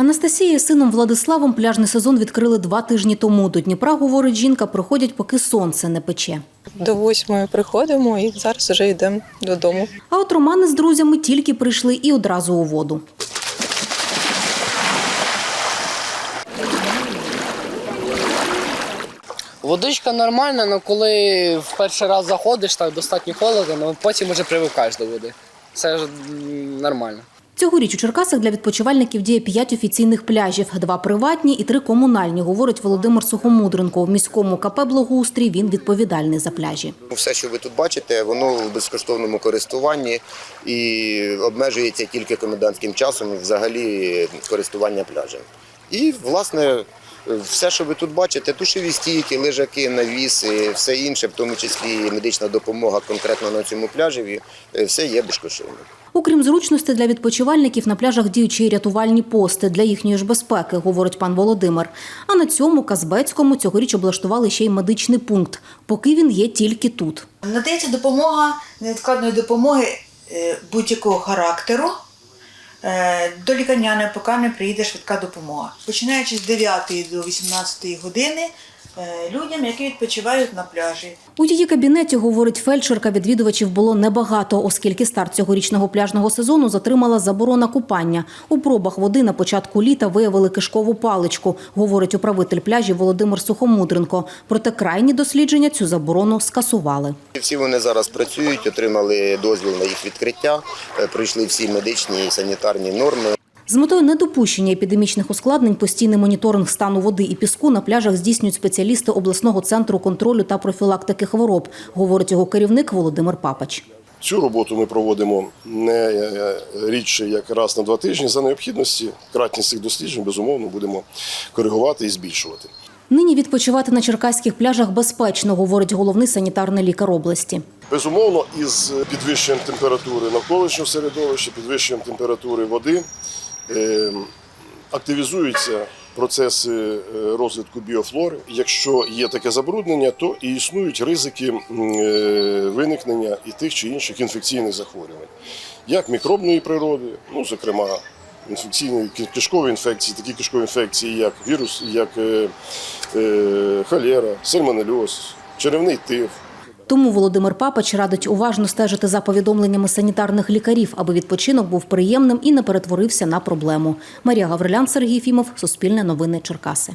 Анастасія з сином Владиславом пляжний сезон відкрили два тижні тому. До Дніпра, говорить жінка, приходять, поки сонце не пече. До восьмої приходимо і зараз вже йдемо додому. А от Романи з друзями тільки прийшли і одразу у воду. Водичка нормальна, але коли в перший раз заходиш, так достатньо холодно, але потім вже привикаєш до води. Це ж нормально. Цьогоріч у Черкасах для відпочивальників діє п'ять офіційних пляжів, два приватні і три комунальні, говорить Володимир Сухомудренко. В міському КП «Благоустрій» він відповідальний за пляжі. Все, що ви тут бачите, воно в безкоштовному користуванні і обмежується тільки комендантським часом і взагалі користування пляжем. І, власне, все, що ви тут бачите, тушові стійки, лежаки, навіси, все інше, в тому числі і медична допомога конкретно на цьому пляжеві, е, все є безкоштовним. Окрім зручності для відпочивальників, на пляжах й рятувальні пости для їхньої ж безпеки, говорить пан Володимир. А на цьому Казбецькому цьогоріч облаштували ще й медичний пункт, поки він є тільки тут. Надається допомога невідкладної допомоги е, будь-якого характеру до лікарняної, поки не приїде швидка допомога. Починаючи з 9 до 18 години е, людям, які відпочивають на пляжі. У її кабінеті, говорить фельдшерка, відвідувачів було небагато, оскільки старт цьогорічного пляжного сезону затримала заборона купання. У пробах води на початку літа виявили кишкову паличку, говорить управитель пляжів Володимир Сухомудренко. Проте крайні дослідження цю заборону скасували. Всі вони зараз працюють, отримали дозвіл на їх відкриття, е, пройшли всі медичні і санітарні норми. З метою недопущення епідемічних ускладнень постійний моніторинг стану води і піску на пляжах здійснюють спеціалісти обласного центру контролю та профілактики хвороб, говорить його керівник Володимир Папач. Цю роботу ми проводимо не е, рідше як раз на два тижні. За необхідності кратність цих досліджень безумовно будемо коригувати і збільшувати. Нині відпочивати на черкаських пляжах безпечно, говорить головний санітарний лікар області. Безумовно, із підвищенням температури навколишнього середовища, підвищенням температури води е, активізуються процеси е, розвитку біофлори. Якщо є таке забруднення, то і існують ризики е, виникнення і тих чи інших інфекційних захворювань, як мікробної природи, ну зокрема. Інфекційні ки- кишкові інфекції, такі кишкові інфекції, як вірус, як е, е, холера, сальмонельоз, черевний тиф, Тому Володимир Папач радить уважно стежити за повідомленнями санітарних лікарів, аби відпочинок був приємним і не перетворився на проблему. Марія Гаврилян, Сергій Фімов, Суспільне новини Черкаси.